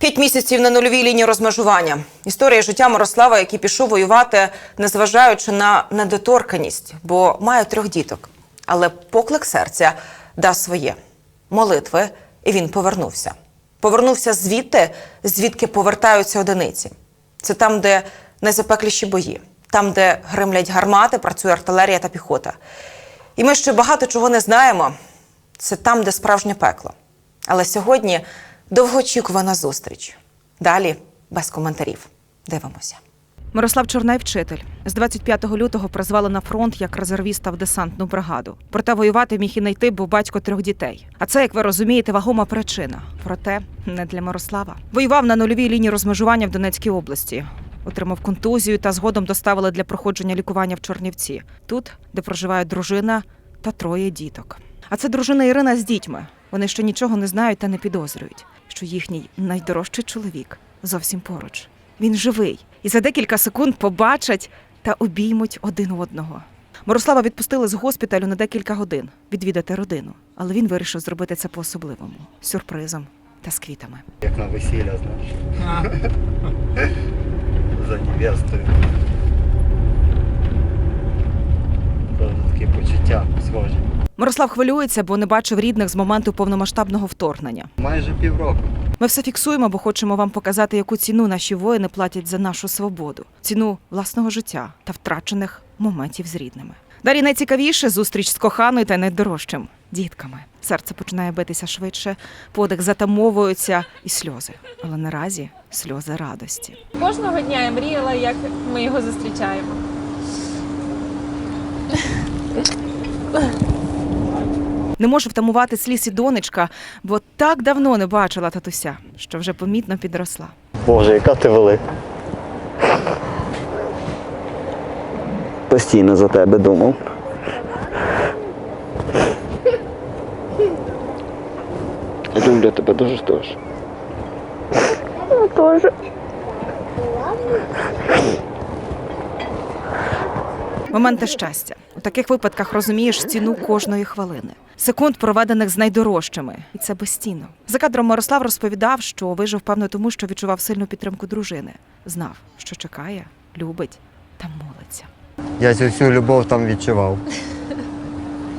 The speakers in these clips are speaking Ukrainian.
П'ять місяців на нульовій лінії розмежування. Історія життя Мирослава, який пішов воювати, незважаючи на недоторканість, бо має трьох діток. Але поклик серця дав своє молитви, і він повернувся. Повернувся звідти, звідки повертаються одиниці. Це там, де найзапекліші бої, там, де гримлять гармати, працює артилерія та піхота. І ми ще багато чого не знаємо. Це там, де справжнє пекло. Але сьогодні довгоочікувана зустріч. Далі без коментарів. Дивимося. Мирослав Чорнай вчитель. З 25 лютого призвали на фронт як резервіста в десантну бригаду. Проте воювати міг і не йти, бо батько трьох дітей. А це, як ви розумієте, вагома причина. Проте не для Мирослава. Воював на нульовій лінії розмежування в Донецькій області. Отримав контузію та згодом доставили для проходження лікування в Чорнівці, тут, де проживає дружина та троє діток. А це дружина Ірина з дітьми. Вони ще нічого не знають та не підозрюють, що їхній найдорожчий чоловік зовсім поруч. Він живий і за декілька секунд побачать та обіймуть один одного. Мирослава відпустили з госпіталю на декілька годин відвідати родину, але він вирішив зробити це по-особливому сюрпризом та з квітами. Як на весілля, знаєш. За невестою. Це такі почуття схожі. Мирослав хвилюється, бо не бачив рідних з моменту повномасштабного вторгнення. Майже півроку. Ми все фіксуємо, бо хочемо вам показати, яку ціну наші воїни платять за нашу свободу, ціну власного життя та втрачених моментів з рідними. Далі найцікавіше зустріч з коханою та найдорожчим дітками. Серце починає битися швидше, подих затамовується і сльози. Але наразі сльози радості. Кожного дня я мріяла, як ми його зустрічаємо. Не може втамувати сліз і донечка, бо так давно не бачила татуся, що вже помітно підросла. Боже, яка ти велика. Постійно за тебе думав. Я люблю тебе дуже дуже. Моменти щастя. У таких випадках розумієш ціну кожної хвилини. Секунд, проведених з найдорожчими, і це безцінно. За кадром Мирослав розповідав, що вижив певно тому, що відчував сильну підтримку дружини, знав, що чекає, любить та молиться. Я цю всю любов там відчував.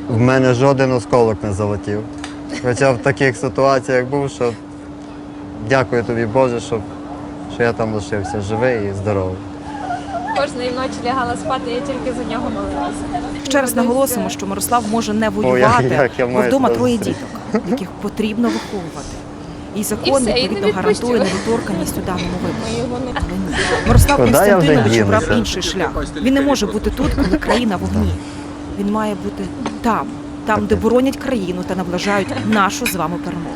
В мене жоден осколок не залетів. Хоча в таких ситуаціях був, що дякую тобі, Боже, що, що я там лишився живий і здоровий. Кожної ночі лягала спати, я тільки за нього молилася. Ще раз наголосимо, що Мирослав може не воювати, як- як я бо маю вдома троє діток, яких потрібно виховувати. І закон все, і не відповідно гарантує недоторканність у даному Ми випадку. його не Мирослав Куди я вже Константинович обрав дінуся? інший шлях. Він не може бути тут, коли країна в огні. Він має бути там, там, де боронять країну та наближають нашу з вами перемогу.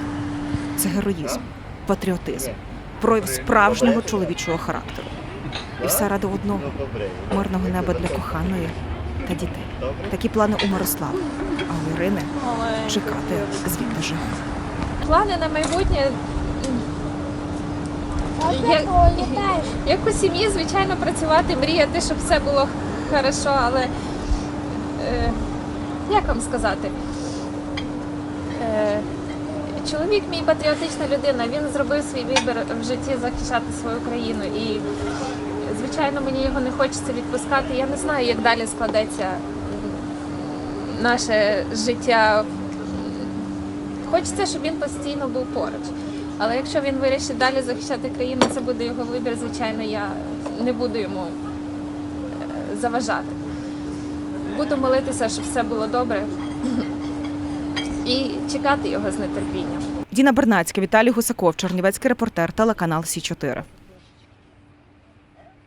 Це героїзм, патріотизм, прояв справжнього чоловічого характеру. І все ради одного мирного неба для коханої та дітей. Такі плани у Мирослава, а у Ірини чекати звідти життя. плани на майбутнє. Як, як у сім'ї, звичайно, працювати, мріяти, щоб все було хорошо, але е, як вам сказати? Е, чоловік мій патріотична людина, він зробив свій вибір в житті захищати свою країну. І, звичайно, мені його не хочеться відпускати. Я не знаю, як далі складеться наше життя Хочеться, щоб він постійно був поруч. Але якщо він вирішить далі захищати країну, це буде його вибір. Звичайно, я не буду йому е, заважати. Буду молитися, щоб все було добре і чекати його з нетерпінням. Діна Бернацька, Віталій Гусаков, Чернівецький репортер, телеканал Сі 4